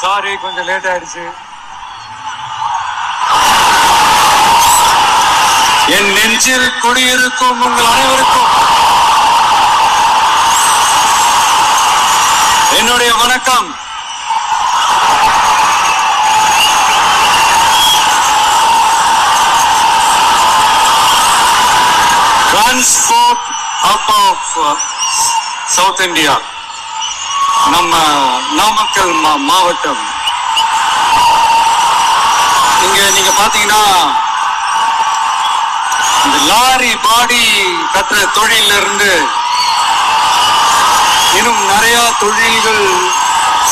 Sorry கொஞ்சம் late ஆயிடுச்சு. என் நெஞ்சில் குடியிருக்கும் உங்கள் அனைவருக்கும் என்னுடைய வணக்கம். Transport hub of south India நம்ம நாமக்கல் மா- மாவட்டம். இங்க நீங்க பாத்தீங்கன்னா இந்த லாரி பாடி கட்டுற தொழில இருந்து இன்னும் நிறைய தொழில்கள்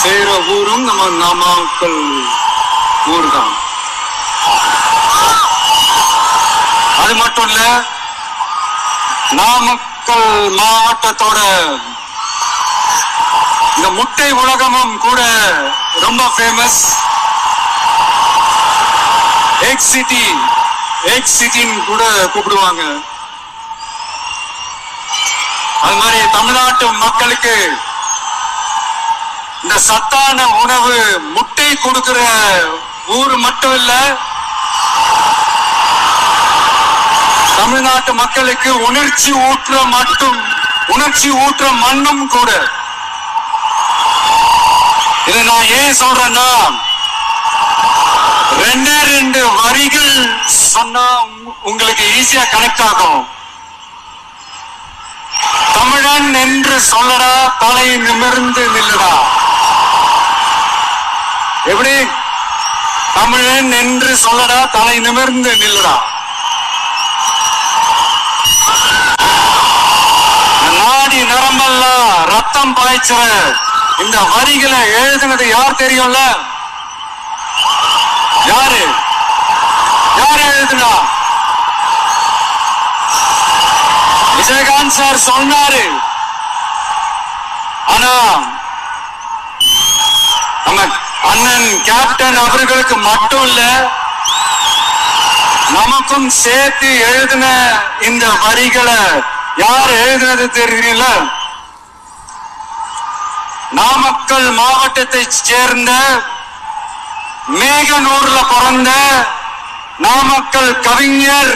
செய்யற ஊரும் நம்ம நாமக்கல் ஊர் தான் அது மட்டும் இல்ல நாமக்கல் மாவட்டத்தோட இந்த முட்டை உலகமும் கூட ரொம்ப ஃபேமஸ் எக் சிட்டி எக் சிட்டின்னு கூட கூப்பிடுவாங்க. அது மாதிரி தமிழ்நாட்டு மக்களுக்கு இந்த சத்தான உணவு முட்டை கொடுக்கிற ஊர் மட்டும் இல்ல தமிழ்நாட்டு மக்களுக்கு உணர்ச்சி ஊற்ற மட்டும் உணர்ச்சி ஊற்ற மண்ணும் கூட. இதை நான் ஏன் சொல்றேன்னா ரெண்டே ரெண்டு வரிகள் சொன்னா உங்களுக்கு ஈஸியா கனெக்ட் ஆகும். தமிழன் என்று சொல்லடா தலை நிமிர்ந்து நில்லடா. எப்படி? தமிழன் என்று சொல்லடா தலை நிமிர்ந்து நில்லுடா. நாடி நரம்பெல்லாம் ரத்தம் பாய்ச்சுற இந்த வரிகளை எழுதுனது யார் தெரியும்ல? யாரு? யார் எழுதுனா? விஜயகாந்த் சார் சொன்னாரு. ஆனா நம்ம அண்ணன் கேப்டன் அவர்களுக்கு மட்டும் இல்ல நமக்கும் சேர்த்து எழுதின இந்த வரிகளை யார் எழுதுனது தெரியல நாமக்கல் மாவட்டத்தை சேர்ந்த மேகனூர்ல பிறந்த நாமக்கல் கவிஞர்